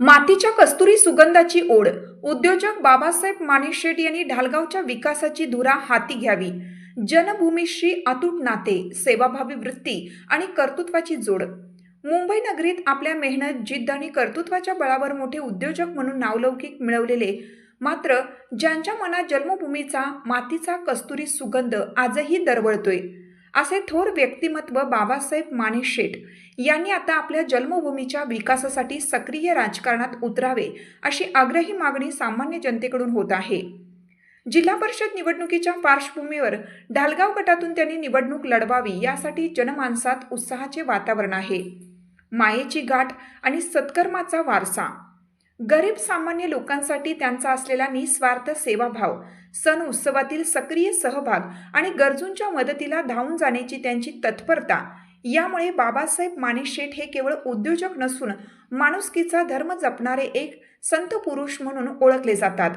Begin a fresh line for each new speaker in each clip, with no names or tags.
मातीच्या कस्तुरी सुगंधाची ओढ. उद्योजक बाबासाहेब मानेशेट यांनी ढालगावच्या विकासाची धुरा हाती घ्यावी. जनभूमीशी अतूट नाते सेवाभावी वृत्ती आणि कर्तृत्वाची जोड. मुंबई नगरीत आपल्या मेहनत जिद्द आणि कर्तृत्वाच्या बळावर मोठे उद्योजक म्हणून नावलौकिक मिळवलेले मात्र ज्यांच्या मनात जन्मभूमीचा मातीचा कस्तुरी सुगंध आजही दरवळतोय. असे थोर व्यक्तिमत्व बाबासाहेब माने शेठ यांनी आता आपल्या जन्मभूमीच्या विकासासाठी सक्रिय राजकारणात उतरावे अशी आग्रही मागणी सामान्य जनतेकडून होत आहे. जिल्हा परिषद निवडणुकीच्या पार्श्वभूमीवर ढालगाव गटातून त्यांनी निवडणूक लढवावी यासाठी जनमानसात उत्साहाचे वातावरण आहे. मायेची गाठ आणि सत्कर्माचा वारसा गरीब सामान्य लोकांसाठी त्यांचा असलेला निस्वार्थ सेवाभाव सण उत्सवातील सक्रिय सहभाग आणि गरजूंच्या मदतीला धावून जाण्याची त्यांची तत्परता यामुळे बाबासाहेब माने शेठ हे केवळ उद्योजक नसून माणुसकीचा धर्म जपणारे एक संत पुरुष म्हणून ओळखले जातात.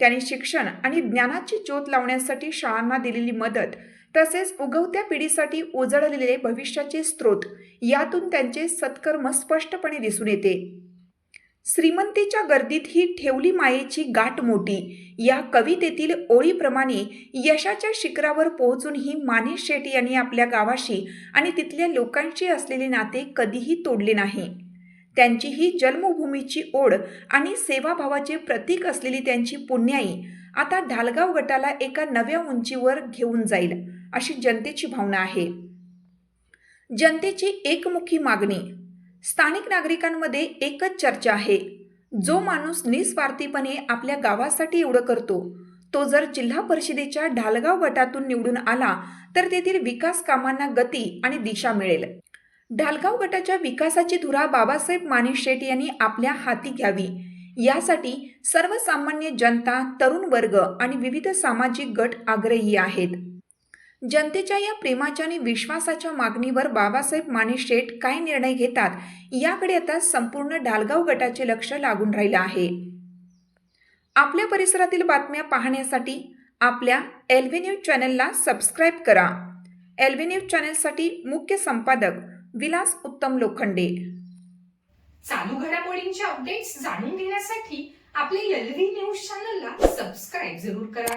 त्यांनी शिक्षण आणि ज्ञानाची ज्योत लावण्यासाठी शाळांना दिलेली मदत तसेच उगवत्या पिढीसाठी उजळलेले भविष्याचे स्रोत यातून त्यांचे सत्कर्म स्पष्टपणे दिसून येते. श्रीमंतीच्या गर्दीत ही ठेवली मायेची गाठ मोठी. या कवितेतील ओळीप्रमाणे यशाच्या शिखरावर पोहोचून ही माने शेट्टी यांनी आपल्या गावाशी आणि तिथल्या लोकांशी असलेले नाते कधीही तोडले नाही. त्यांची ही जन्मभूमीची ओढ आणि सेवाभावाचे प्रतीक असलेली त्यांची पुण्याई आता ढालगाव गटाला एका नव्या उंचीवर घेऊन जाईल अशी जनतेची भावना आहे. जनतेची एकमुखी मागणी स्थानिक नागरिकांमध्ये एकच चर्चा आहे. जो माणूस निस्वार्थीपणे आपल्या गावासाठी एवढं करतो तो जर जिल्हा परिषदेच्या ढालगाव गटातून निवडून आला तर तेथील विकास कामांना गती आणि दिशा मिळेल. ढालगाव गटाच्या विकासाची धुरा बाबासाहेब माने शेट यांनी आपल्या हाती घ्यावी. यासाठी सर्वसामान्य जनता तरुण वर्ग आणि विविध सामाजिक गट आग्रही आहेत. जनतेच्या या प्रेमाच्या आणि विश्वासाच्या मागणीवर बाबासाहेब माने शेठ काय निर्णय घेतात याकडे आता संपूर्ण ढालगाव गटाचे लक्ष लागून राहिलं आहे. आपल्या परिसरातील बातम्या पाहण्यासाठी आपल्या एल्व्ही न्यूज चॅनलला सबस्क्राईब करा. एलव्ही न्यूज चॅनलसाठी मुख्य संपादक विलास उत्तम लोखंडे.
चालू घडामोडींचे अपडेट्स जाणून घेण्यासाठी आपले एल्व्ही न्यूज चॅनलला सबस्क्राईब जरूर करा.